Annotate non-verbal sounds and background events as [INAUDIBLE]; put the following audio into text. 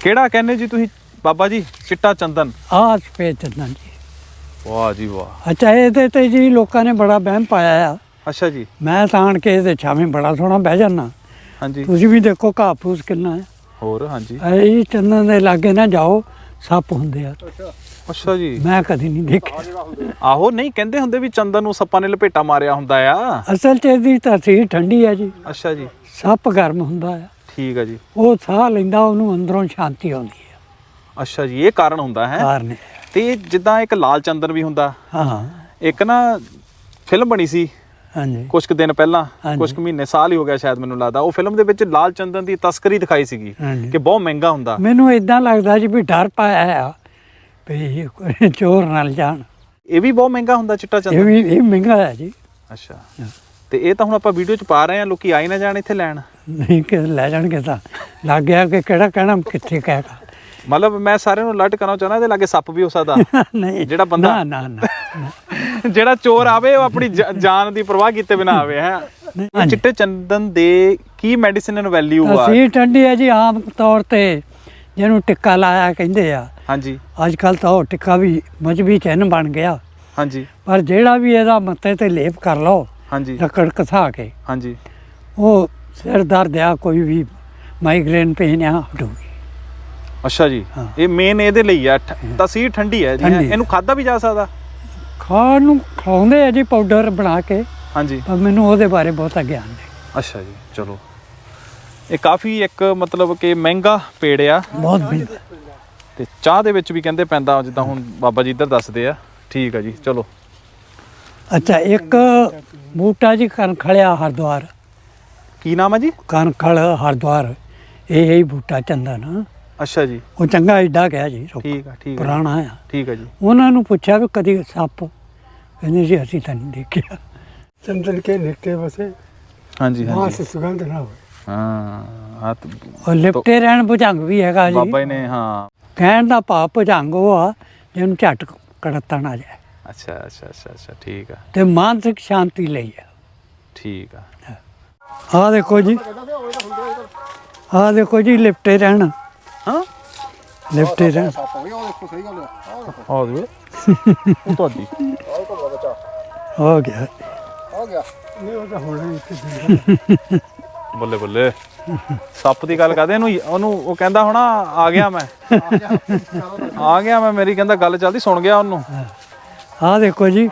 ਕਿਹੜਾ ਕਹਿੰਦੇ ਜੀ ਤੁਸੀਂ? ਬਾਬਾ ਜੀ ਚਿੱਟਾ ਚੰਦਨ। ਆਹ ਸਫੇਦ ਚੰਦਨ ਜੀ। ਵਾਹ ਜੀ ਵਾਹ। ਅੱਛਾ ਇਹਦੇ ਤੇ ਜੀ ਲੋਕਾਂ ਨੇ ਬੜਾ ਵਹਿਮ ਪਾਇਆ ਆ। ਅੱਛਾ ਜੀ। ਮੈਂ ਤਾਂ ਆਣ ਕੇ ਇਹਦੇ ਛਾਵੇਂ ਬੜਾ ਸੋਹਣਾ ਬਹਿ ਜਾਣਾ ਹਾਂਜੀ। ਤੁਸੀਂ ਵੀ ਦੇਖੋ ਘਾਹ ਫੂਸ ਕਿੰਨਾ ਹੈ ਹੋਰ ਹਾਂਜੀ। ਇਹ ਚੰਦਨ ਦੇ ਲਾਗੇ ਨਾ ਜਾਓ ਸੱਪ ਹੁੰਦੇ ਆ। ਅੱਛਾ ਜੀ। ਮੈਂ ਕਦੀ ਨਹੀਂ ਦੇਖਿਆ। ਆਹੋ ਨਹੀਂ ਕਹਿੰਦੇ ਹੁੰਦੇ ਵੀ ਚੰਦਨ ਨੂੰ ਸੱਪਾਂ ਨੇ ਲਪੇਟਾ ਮਾਰਿਆ ਹੁੰਦਾ ਆ। ਅਸਲ 'ਚ ਇਹਦੀ ਧਰਤੀ ਠੰਡੀ ਹੈ ਜੀ। ਅੱਛਾ ਜੀ। ਸੱਪ ਗਰਮ ਹੁੰਦਾ ਆ। ਠੀਕ ਆ ਜੀ। ਉਹ ਸਾਹ ਲੈਂਦਾ ਉਹਨੂੰ ਅੰਦਰੋਂ ਸ਼ਾਂਤੀ ਆਉਂਦੀ ਹੈ ਅੱਛਾ ਜੀ ਇਹ ਕਾਰਨ ਹੁੰਦਾ ਹੈ। ਕਾਰਨ ਹੈ। ਤੇ ਜਿੱਦਾਂ ਇੱਕ ਲਾਲ ਚੰਦਨ ਵੀ ਹੁੰਦਾ। ਹਾਂ ਇੱਕ ਨਾ ਫਿਲਮ ਬਣੀ ਸੀ। ਹਾਂਜੀ। ਕੁਝ ਕੁ ਦਿਨ ਪਹਿਲਾਂ ਹਾਂਜੀ। ਕੁਝ ਕੁ ਮਹੀਨੇ ਸਾਲ ਹੀ ਹੋ ਗਿਆ ਸ਼ਾਇਦ ਮੈਨੂੰ ਲੱਗਦਾ। ਉਹ ਫਿਲਮ ਦੇ ਵਿੱਚ ਲਾਲ ਚੰਦਨ ਦੀ ਤਸਕਰੀ ਦਿਖਾਈ ਸੀਗੀ ਹਾਂਜੀ। ਕਿ ਬਹੁਤ ਮਹਿੰਗਾ ਹੁੰਦਾ। ਮੈਨੂੰ ਇਦਾਂ ਲੱਗਦਾ ਜੀ ਵੀ ਡਰ ਪਾਇਆ ਆ ਵੀ ਕੋਈ ਚੋਰ ਨਾਲ ਜਾਣ। ਇਹ ਵੀ ਬਹੁਤ ਮਹਿੰਗਾ ਹੁੰਦਾ ਚਿੱਟਾ ਇਹ ਚੰਦਨ? ਵੀ ਇਹ ਮਹਿੰਗਾ ਹੈ ਜੀ। ਅੱਛਾ। ਤੇ ਇਹ ਤਾਂ ਹੁਣ ਆਪਾਂ ਵੀਡੀਓ ਚ ਪਾ ਰਹੇ ਆ ਲੋਕੀ ਆਈ ਨਾ ਜਾਣ ਇੱਥੇ ਲੈਣ। ਨਹੀਂ ਕਿ ਲੈ ਜਾਣਗੇ ਤਾਂ। ਲੱਗ ਗਿਆ ਕਿ ਕਿਹੜਾ ਕਹਿਣਾ ਕਿੱਥੇ ਕਹੇਗਾ ਮਤਲਬ ਮੈਂ ਸਾਰਿਆਂ ਨੂੰ ਅਲਰਟ ਕਰਨਾ ਚਾਹੁੰਦਾ ਇਹਦੇ ਲਾਗੇ ਸੱਪ ਵੀ ਹੋ ਸਕਦਾ। [LAUGHS] ਨਹੀਂ ਜਿਹੜਾ ਬੰਦਾ- ਨਾ ਨਾ ਨਾ। [LAUGHS] ਜਿਹੜਾ ਚੋਰ ਆਵੇ ਉਹ ਆਪਣੀ ਜ- ਜਾਨ ਦੀ ਪਰਵਾਹ ਕੀਤੇ ਬਿਨਾ ਆਵੇ ਹੈ। ਹਾਂਜੀ। ਚਿੱਟੇ ਚੰਦਨ ਦੇ ਕੀ ਮੈਡੀਸਿਨਲ ਵੈਲਿਊ ਆ? ਅਸੀਂ ਠੰਡੀ ਹੈ ਜੀ ਆਮ ਤੌਰ ਤੇ ਜਿਹਨੂੰ ਟਿੱਕਾ ਲਾਇਆ ਕਹਿੰਦੇ ਆ। ਹਾਂਜੀ। ਅੱਜ ਕੱਲ ਤਾਂ ਉਹ ਟਿੱਕਾ ਵੀ ਮਜਬੀ ਚਿੰਨ ਬਣ ਗਿਆ। ਹਾਂਜੀ। ਪਰ ਜਿਹੜਾ ਵੀ ਇਹਦਾ ਮੱਥੇ ਤੇ ਲੇਪ ਕਰ ਲਓ ਹਾਂਜੀ। ਲੱਕੜ ਕਥਾ ਕੇ। ਹਾਂਜੀ। ਉਹ ਸਿਰ ਦਰਦ ਆ ਕੋਈ ਵੀ ਮਾਈਗ੍ਰੇਨ ਪੇਨ ਆ ਹਟੂਗੀ ਅੱਛਾ ਜੀ। ਹਾਂ। ਇਹ ਮੇਨ ਇਹਦੇ ਲਈ ਆ। ਠ- ਤਸੀਰ ਠੰਡੀ ਹੈ ਜੀ। ਹੈਂ। ਠੰਡੀ। ਇਹਨੂੰ ਖਾਦਾ ਵੀ ਜਾ ਸਕਦਾ? ਖਾਣ ਨੂੰ ਖਾਉਂਦੇ ਆ ਜੀ ਪਾਊਡਰ ਬਣਾ ਕੇ। ਹਾਂਜੀ। ਪਰ ਮੈਨੂੰ ਉਹਦੇ ਬਾਰੇ ਬਹੁਤਾ ਗਿਆਨ ਨਹੀਂ। ਅੱਛਾ ਜੀ ਚਲੋ। ਇਹ ਕਾਫੀ ਇੱਕ ਮਤਲਬ ਕਿ ਮਹਿੰਗਾ ਪੇੜ ਆ। ਬਹੁਤ ਮਹਿੰਗਾ। ਤੇ ਚਾਹ ਦੇ ਵਿੱਚ ਵੀ ਕਹਿੰਦੇ ਪੈਂਦਾ ਜਿੱਦਾਂ ਹੁਣ ਬਾਬਾ ਜੀ ਇੱਧਰ ਦੱਸਦੇ ਆ। ਠੀਕ ਆ ਜੀ ਚਲੋ। ਅੱਛਾ ਇੱਕ ਬੂਟਾ ਜੀ ਕਨਖਲਿਆ ਹਰਦੁਆਰ ਕੀ ਨਾਮ ਹੈ ਜੀ ਕਨਖਲ ਹਰਦੁਆਰ ਇਹ ਹੀ ਬੂਟਾ ਚੰਦਨ ਅੱਛਾ ਜੀ ਉਹ ਚੰਗਾ ਏਡਾ ਗਿਆ ਜੀ ਰੁੱਖ, ਠੀਕ ਆ ਠੀਕ ਆ ਪੁਰਾਣਾ ਆ ਠੀਕ ਆ ਜੀ ਉਹਨਾਂ ਨੂੰ ਪੁੱਛਿਆ ਵੀ ਕਦੀ ਸੱਪ ਕਹਿੰਦੇ ਜੀ ਅਸੀਂ ਤਾਂ ਨਹੀਂ ਦੇਖਿਆ चंदन के निकटे बसे ਹਾਂਜੀ वहाँ ਹਾਂਜੀ से सुगंध ना हो ਹਾਂ ਆ ਤਾਂ ਉਹ ਲਿਪਟੇ ਰਹਿਣ ਭੁਜੰਗ ਵੀ ਹੈਗਾ ਜੀ ਬਾਬਾ ਜੀ ਨੇ ਹਾਂ ਕਹਿਣ ਦਾ ਭਾਵ ਭੁਜੰਗ ਉਹ ਆ ਜਿਹਨੂੰ ਝਟ ਕੜਤਣ ਆ ਜਾਏ ਅੱਛਾ ਅੱਛਾ ਅੱਛਾ ਅੱਛਾ ਠੀਕ ਆ। ਤੇ ਮਾਨਸਿਕ ਸ਼ਾਂਤੀ ਲਈ ਆ। ਠੀਕ ਆ। ਆ ਦੇਖੋ ਜੀ। ਆ ਦੇਖੋ ਜੀ ਲਿਫਟੇ ਰਹਿਣ। ਹਾਂ? ਲਿਫਟੇ ਰਹਿਣ। ਆ। ਦੇ ਉਹ ਤੁਹਾਡੀ ਹੋ ਗਿਆ। ਹੋ ਗਿਆ। ਨਹੀਂ ਉਹ ਬੱਲੇ ਬੱਲੇ। ਸੱਪ ਦੀ ਗੱਲ ਕਰਦੇ ਇਹਨੂੰ ਉਹਨੂੰ ਉਹ ਕਹਿੰਦਾ ਹੋਣਾ ਆ ਗਿਆ ਮੈਂ। ਆ ਗਿਆ। ਮੈਂ ਮੇਰੀ ਕਹਿੰਦਾ ਗੱਲ ਚੱਲਦੀ ਸੁਣ ਗਿਆ ਉਹਨੂੰ। ਆਹ ਦੇਖੋ ਜੀ।